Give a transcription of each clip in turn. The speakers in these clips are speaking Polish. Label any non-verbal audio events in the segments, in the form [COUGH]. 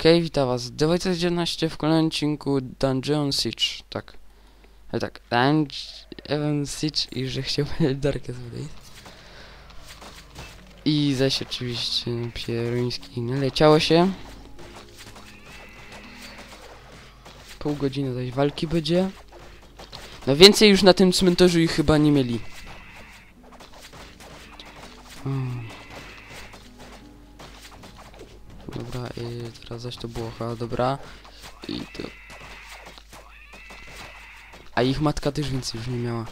Okej, witam was. 211 w kolejnym odcinku Dungeon Siege. Tak. Ale tak, Dungeon Siege i że chciałbym [LAUGHS] Darkest Blade. I zaś oczywiście pieruński naleciało się. Pół godziny zaś walki będzie. No więcej już na tym cmentarzu ich chyba nie mieli. Hmm. Dobra, i teraz zaś to było chyba dobra. I to... A ich matka też więcej już nie miała.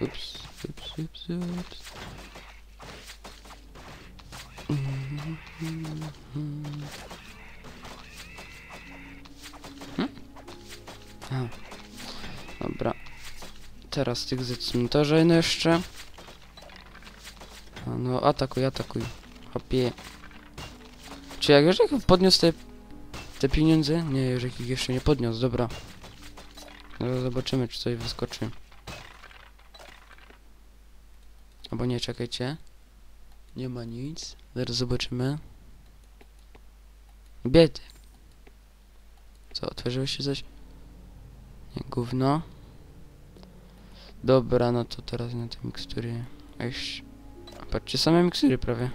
Ups, ups, ups, ups. Hmm? A. Dobra. Teraz tych ze cmentarza jeszcze. No, atakuj, atakuj. Hopie. Czy jak Jerzek podniósł te, te pieniądze? Nie, Jerzek ich jeszcze nie podniósł, dobra. No, zobaczymy, czy coś wyskoczy. Albo nie, czekajcie. Nie ma nic. Zaraz zobaczymy. Biedy. Co, otworzyło się coś? Nie, gówno. Dobra, no to teraz na te mikstury. Eś. Patrzcie, same mikstury prawie.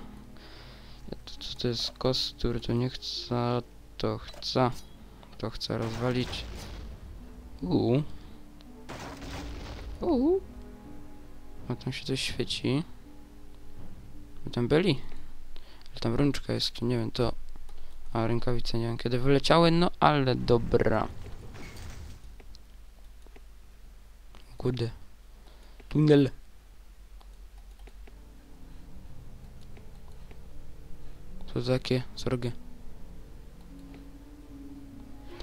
To, to, to jest kostur, to nie chce, to chce. To chce rozwalić. Uuu. Uuu. A tam się coś świeci. My tam byli. Ale tam rączka jest, nie wiem, to... A, rękawice nie wiem kiedy wyleciały, no ale dobra. Kurde. Tunel. Za takie zrogi?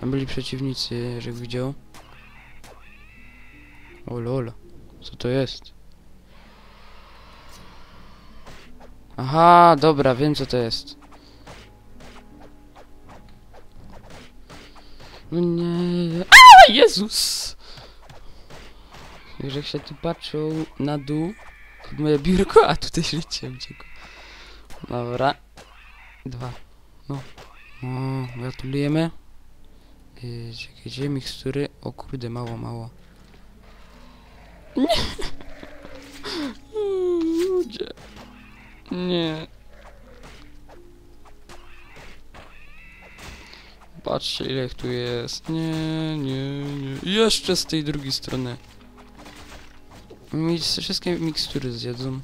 Tam byli przeciwnicy, jak widział. O lol. Co to jest? Aha, dobra, wiem co to jest. No nie. A, Jezus! Jeżeli się tu patrzył na dół, to moje biurko, a tutaj [LAUGHS] leciałem cieko. Dobra. Dwa. No. Gratulujemy. Yy, czekajcie, mikstury. O kurde, mało, mało. Nie. Ludzie. Nie. Patrzcie ile ich tu jest. Nie, nie, nie. Jeszcze z tej drugiej strony. Mi wszystkie mikstury zjedzą.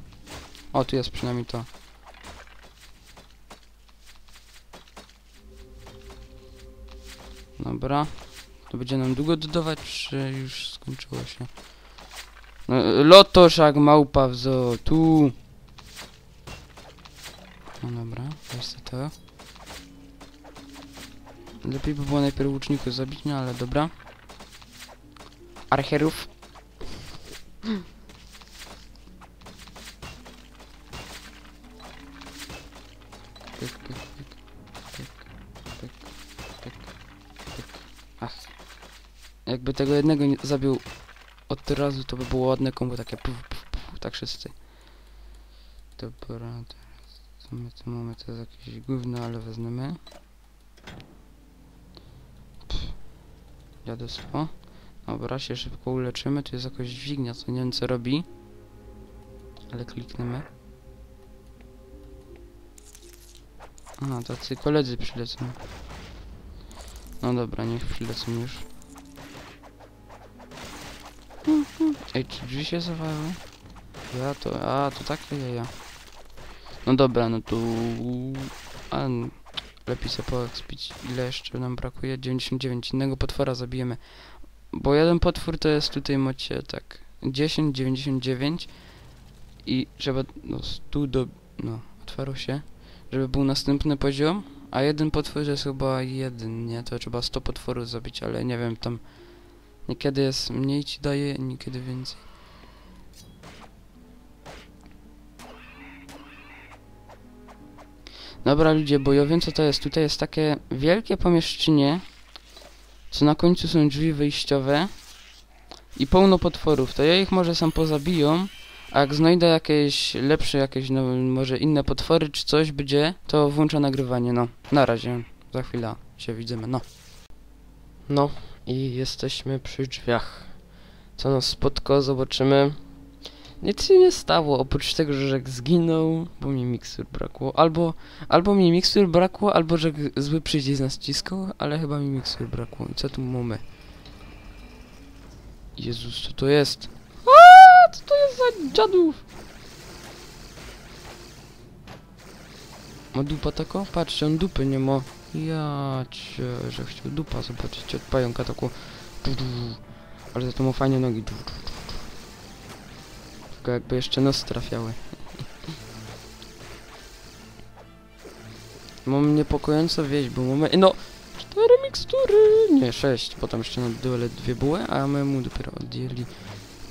O, tu jest przynajmniej to. Dobra. To będzie nam długo dodawać, czy już skończyło się? No, lotoszak małpa w zoo, tu. No dobra, sobie to. Lepiej by było najpierw łuczników zabić, no ale dobra. Archerów. Pyk, Jakby tego jednego nie zabił od razu, to by było ładne kombo takie puf, puf, puf, tak wszyscy. Dobra, teraz co my tu mamy, to jest jakieś gówno, ale. Pff. Dziadostwo. Dobra, się szybko uleczymy, tu jest jakaś dźwignia, co nie wiem co robi. Ale klikniemy. A, tacy koledzy przylecą. No dobra, niech przylecą już. Ej, czy drzwi się zawały? Ja to, a, to takie jaja. No dobra, no tu... A, lepiej sobie poekspić. Ile jeszcze nam brakuje? 99. Innego potwora zabijemy. Bo jeden potwór to jest tutaj macie tak 10, 99 i trzeba no 100 do... no, otwarło się, żeby był następny poziom, a jeden potwór jest chyba jeden, nie? To trzeba 100 potworów zabić, ale nie wiem, tam niekiedy jest mniej ci daje, niekiedy więcej. Dobra ludzie, bo ja wiem co to jest. Tutaj jest takie wielkie pomieszczenie, co na końcu są drzwi wyjściowe i pełno potworów. To ja ich może sam pozabiją, A jak znajdę jakieś lepsze, jakieś no, może inne potwory czy coś będzie, to włączę nagrywanie, no. Na razie, za chwilę się widzimy, no. No i jesteśmy przy drzwiach. Co nas spotkało, zobaczymy. Nic się nie stało, oprócz tego, że Żek zginął, bo mi mikstur brakło. Albo, albo mi mikstur brakło, albo że zły przycisk nas ściskał, ale chyba mi mikstur brakło. Co tu mamy? Jezus, co to jest? Aaaa, co to jest za dziadów? Ma dupa tako? Patrzcie, on dupy nie ma. Ja cię, że chciał dupa zobaczyć od pająka taką. Ale za to ma fajnie nogi. Tylko jakby jeszcze nos trafiały. [LAUGHS] Mam niepokojąco wieść, bo mamy... No! Cztery mikstury! Nie, sześć. Potem jeszcze na dole dwie buły, a my mu dopiero odjęli.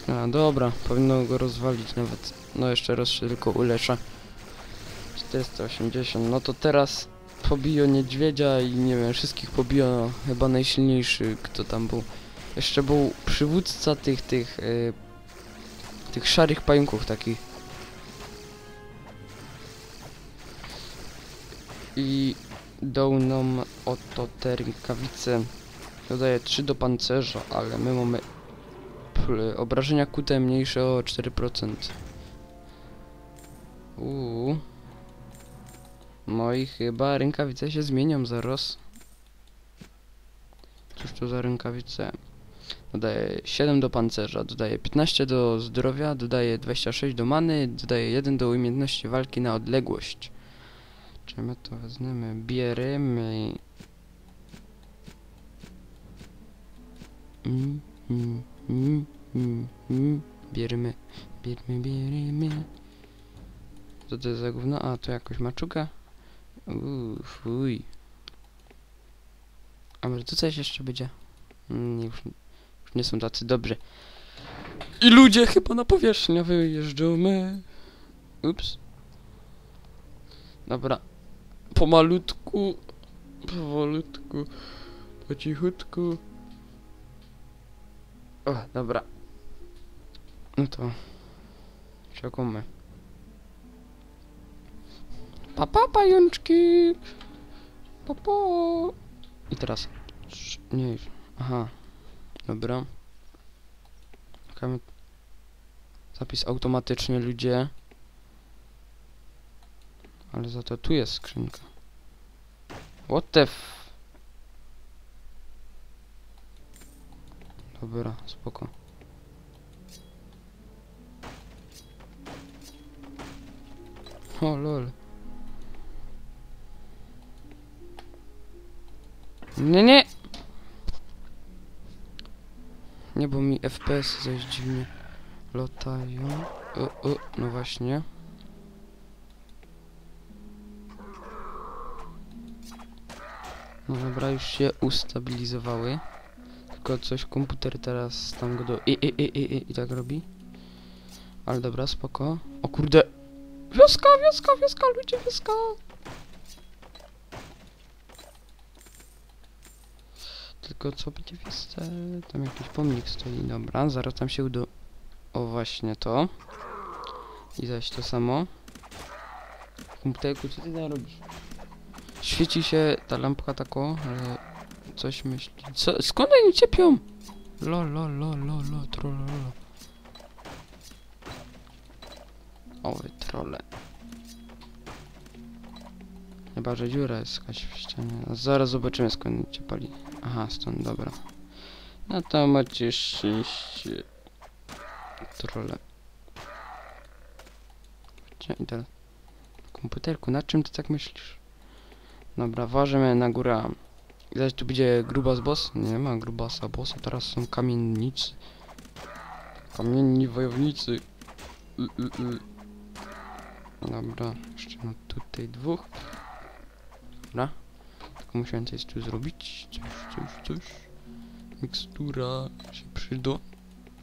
A, dobra. Powinno go rozwalić nawet. No jeszcze raz się tylko uleczę. 480. No to teraz pobijo niedźwiedzia i nie wiem, wszystkich pobijo. No, chyba najsilniejszy, kto tam był. Jeszcze był przywódca tych, tych... Yy, tych szarych pająków takich. I dał nam oto te rękawice. Dodaje 3 do pancerza, ale my mamy obrażenia kute mniejsze o 4%. Uuu. No i chyba rękawice się zmienią zaraz. Cóż to za rękawice? Dodaje 7 do pancerza, dodaje 15 do zdrowia, dodaje 26 do many, dodaje 1 do umiejętności walki na odległość. Czy my to mm, mm. Bierzemy, bierzemy, bierzemy. Co to jest za gówno? A, to jakoś maczuga? Uuu, fuj. A może tu coś jeszcze będzie? Mm, już, już nie są tacy dobrzy. I ludzie chyba na powierzchnię wyjeżdżamy. Ups. Dobra. Pomalutku. Powolutku. Po cichutku. O, dobra. No to. Czekamy. Papa, pajączki. Papa. I teraz. Nie. Aha. Dobra. Czekamy. Zapis automatycznie, ludzie. Ale za to tu jest skrzynka. What the f... Dobra, spoko. O lol. Nie, nie! Nie, bo mi FPS zaś dziwnie latają. O, o, no właśnie. No dobra, już się ustabilizowały. Tylko coś komputer teraz tam go do... I, i, i, i, i, i tak robi. Ale dobra, spoko. O kurde! Wioska, wioska, wioska, ludzie, wioska! Tylko co będzie w wiosce? Tam jakiś pomnik stoi, dobra, zaraz tam się uda... O, właśnie to. I zaś to samo. Komputerku, co ty tam robisz? Świeci się ta lampka tako, ale coś myśli. Co? Skąd oni ciepią? Lo, lo, lo, lo, lo, trololo. O, wy trole. Chyba, że dziura jest jakaś w ścianie. A Zaraz zobaczymy skąd cię pali. Aha, stąd, dobra. No to macie szczęście. Trole. I teraz. Komputerku, nad czym ty tak myślisz? Dobra, ważymy na górę. Zaś tu będzie grubas boss? Nie ma grubasa bossa, teraz są kamiennicy. Kamienni wojownicy. Y, y, y. Dobra, jeszcze no tutaj dwóch. Dobra. Tylko musiałem coś tu zrobić. Coś, coś, coś. Mikstura się przyda.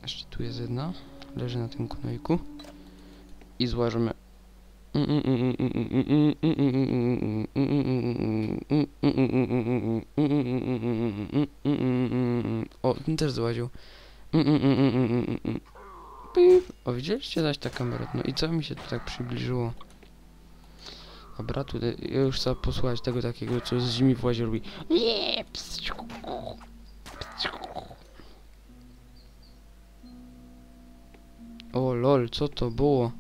Jeszcze tu jest jedna. Leży na tym knojku. I złażymy. O, ten też złaził. O, widzieliście zaś ta kamera? No i co mi się tu tak przybliżyło? Dobra, tutaj ja już chcę posłuchać tego takiego, co z zimi w łazie robi. Nie. O lol, co to było?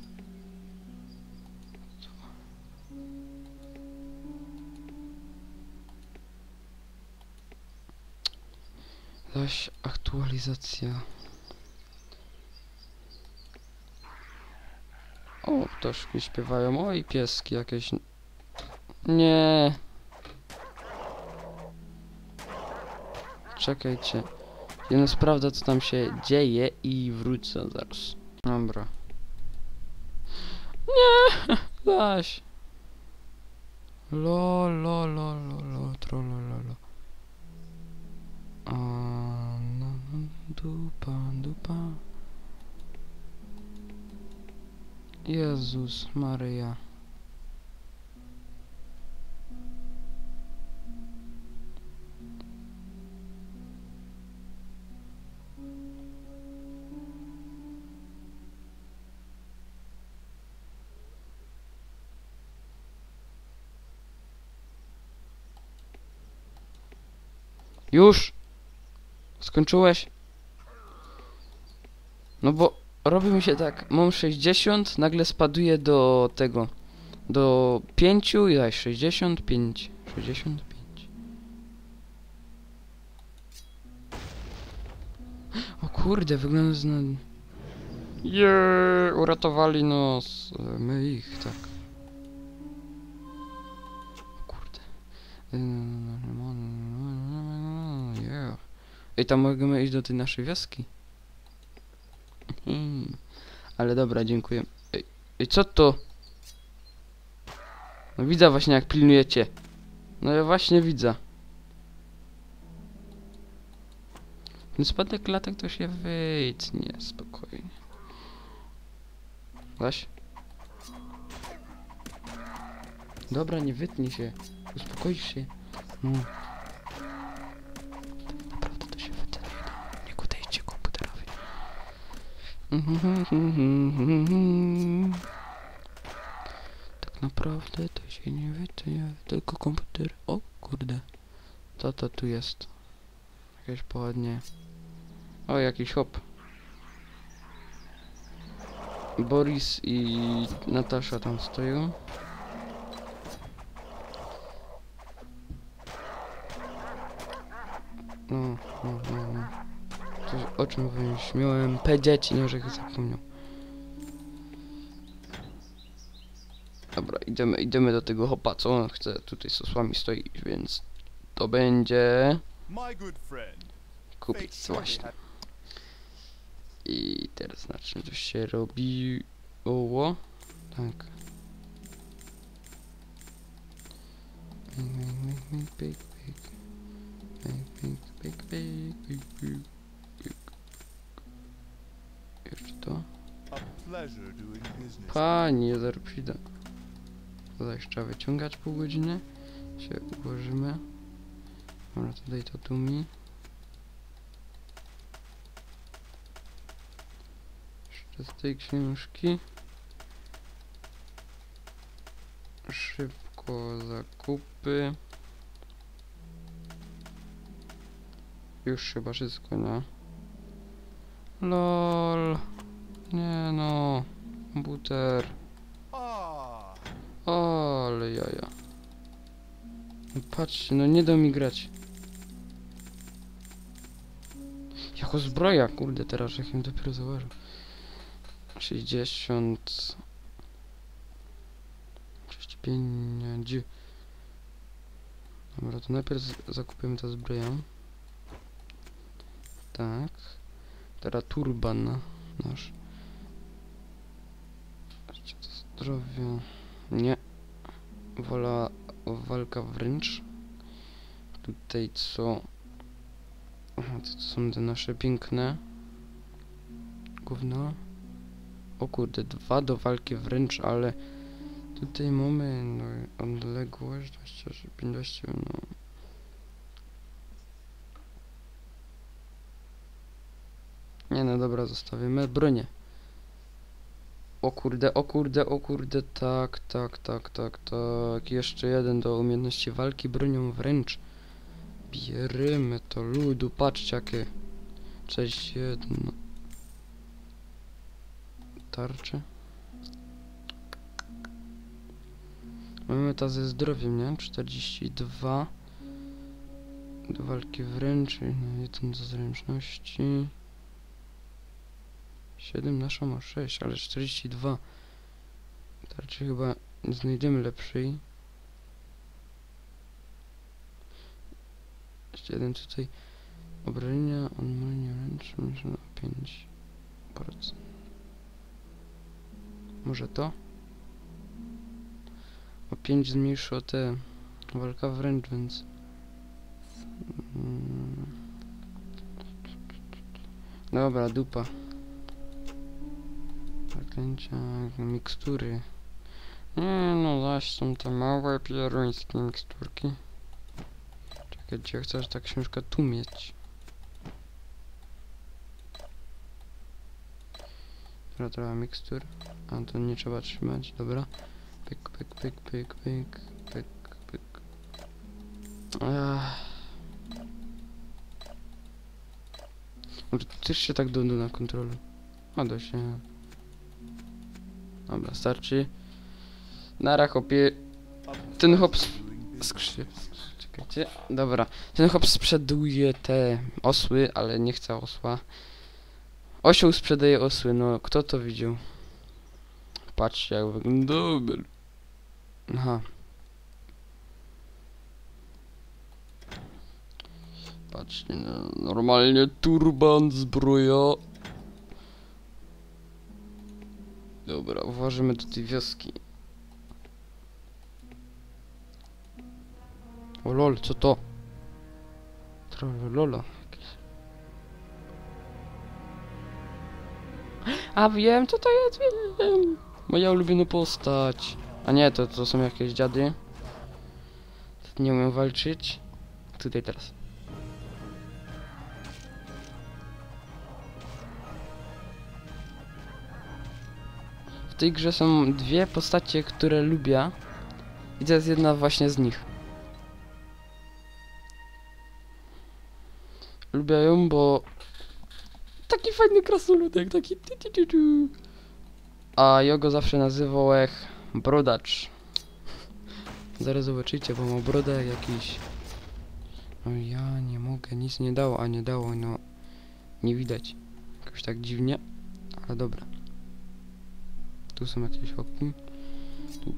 Zaś aktualizacja. O, ptaszki śpiewają. Oj, pieski jakieś. Nie. Czekajcie. Ja sprawdzę, co tam się dzieje i wrócę zaraz. Dobra. Nie! [LAUGHS] Zaś. Lo, lo, lo, lo, lo, tro, lo, lo, lo. A, dupa, dupa. Jezus Maryja. Już? Skończyłeś? No bo robi mi się tak, mam 60, nagle spaduje do tego, do 5 i daj 65, 65. O kurde, wygląda na... Jeee, uratowali nos, e, my ich, tak. O kurde. Yeah. Ej, tam możemy iść do tej naszej wioski. Hmm. Ale dobra, dziękuję. Ej, co to? No widzę właśnie jak pilnujecie. No ja właśnie widzę. Ten spadek latek to się wytnie, spokojnie. Zaś? Dobra, nie wytnie się. Uspokój się. No. Tak naprawdę to się nie wytnie, tylko komputer. O kurde. Co to tu jest? Jakieś pochodnie. O, jakiś hop. Boris i Natasza tam stoją. No, no, no, o czym mówiłem? Śmiałem powiedzieć, nie, że zapomniał. Dobra, idziemy, idziemy do tego hopa, co on chce tutaj z osłami stoi, więc to będzie kupić właśnie. I teraz na czym to się robi? Oło? Tak. Pik. Pik, pik, pik, pik, pik, pik, pik. Jeszcze to. A pleasure doing business. Pani, zaraz przyjdę. Zaś trzeba wyciągać pół godziny. Się ułożymy. Dobra, tutaj to tu mi. Jeszcze z tej książki. Szybko zakupy. Już chyba wszystko, nie? LOL. Nie no. Komputer. Ah, Ale jaja. No patrzcie, no nie da mi grać. Jako zbroja, kurde, teraz jak im dopiero zauważył. 60... 35... Dobra, to najpierw zakupimy tę zbroję. Tak. Teraz turban nasz. To zdrowie. Nie. Wola walka wręcz. Tutaj co? To są te nasze piękne. Gówno. O kurde, dwa do walki wręcz, ale tutaj mamy no, odległość 25, 20, no. Nie no zostawimy bronię. O kurde, o kurde, o kurde, tak, tak, tak, tak, tak. Jeszcze jeden do umiejętności walki bronią wręcz. Bierzemy to ludu, patrzcie jakie. Cześć jedno. Tarcze. Mamy ta ze zdrowiem, nie? 42. Do walki wręcz, no jeden do zręczności. 7 nasza ma 6, ale 42. Tarczy chyba nie znajdziemy lepszej. Jeszcze jeden tutaj. Obrażenia, odmrożenie wręcz, myślę na 5%. Może to? O 5 zmniejszy o te walka wręcz, więc... Mm. Dobra, dupa. Zaklęcia, mikstury. Nie no, zaś są te małe pieruńskie miksturki. Czekaj, gdzie chcesz ta książka tu mieć? Dobra, trochę mikstur. A to nie trzeba trzymać, dobra. Pyk, pyk, pyk, pyk, pyk, pyk, pyk. Ach. Może też się tak do na kontrolu. A da się. Dobra, starczy. Nara hopie. Ten hop skrzy... Czekajcie. Dobra. Ten hop sprzeduje te osły, ale nie chce osła. Osioł sprzedaje osły, no kto to widział? Patrzcie jak wygląda. Dobra. Aha. Patrzcie, no, normalnie turban, zbroja. Dobra, uważamy do tej wioski. O lol, co to? Trollolo. A wiem, co to jest, wiem. Moja ulubiona postać. A nie, to, to są jakieś dziady. Nie umiem walczyć. Tutaj teraz. W tej grze są dwie postacie, które lubię. I to jest jedna właśnie z nich. Lubię ją, bo taki fajny krasoludek, taki. A ja go zawsze nazywał ech brodacz. [LAUGHS] Zaraz zobaczycie, bo ma brodę jak jakiś. No ja nie mogę, nic nie dało, a nie dało, no nie widać. Jakoś tak dziwnie, ale dobra. Tu są jakieś okni. Tu,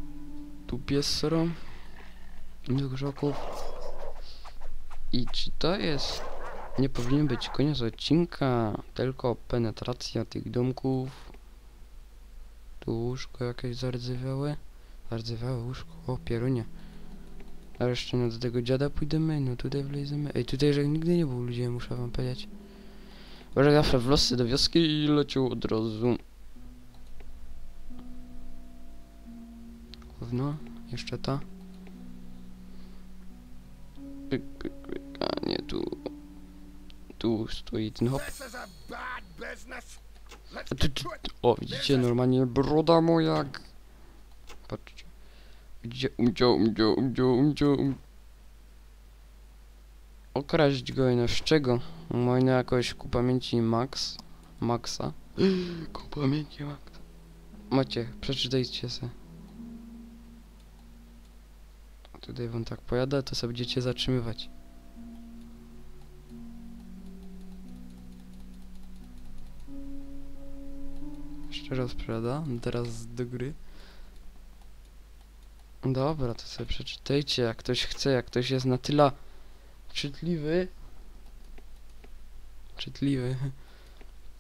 tu piesro. Do grzoków. I czy to jest... Nie powinien być koniec odcinka, tylko penetracja tych domków. Tu łóżko jakieś zardzewiałe. Zardzewiałe łóżko, o pierunie. A jeszcze no do tego dziada pójdziemy, no tutaj wlejdziemy. Ej, tutaj że nigdy nie był ludzie, muszę wam powiedzieć. Bo że zawsze w losy do wioski i leciał od razu. Gówno, jeszcze ta. Pyk, pyk, pyk, a nie tu. Tu stoi ten hop. O, widzicie, normalnie broda moja. Patrzcie. Gdzie umdział, umdział, umdział, umdział, um... Okraść go no z czego? Można jakoś ku pamięci Max. Maxa. [GASPS] ku pamięci Max. Macie, przeczytajcie se. Tutaj wam tak pojada, to sobie będziecie zatrzymywać. Jeszcze raz sprzeda, teraz do gry. Dobra, to sobie przeczytajcie, jak ktoś chce, jak ktoś jest na tyle czytliwy. Czytliwy.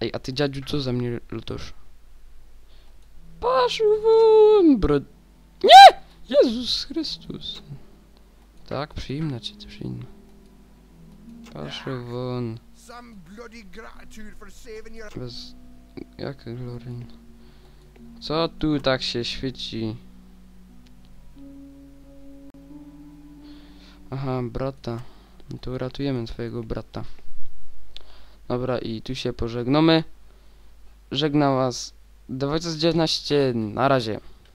Ej, a ty dziadziu, co za mnie lutosz? Paszu won, bro... Nie! Jezus Chrystus. Tak, przyjemna cię, to przyjemna. Paszu won. Bez... Jak Lorin? Co tu tak się świeci? Aha, brata. No to uratujemy twojego brata. Dobra, i tu się pożegnamy. Żegna was Dawajcie z 19, na razie.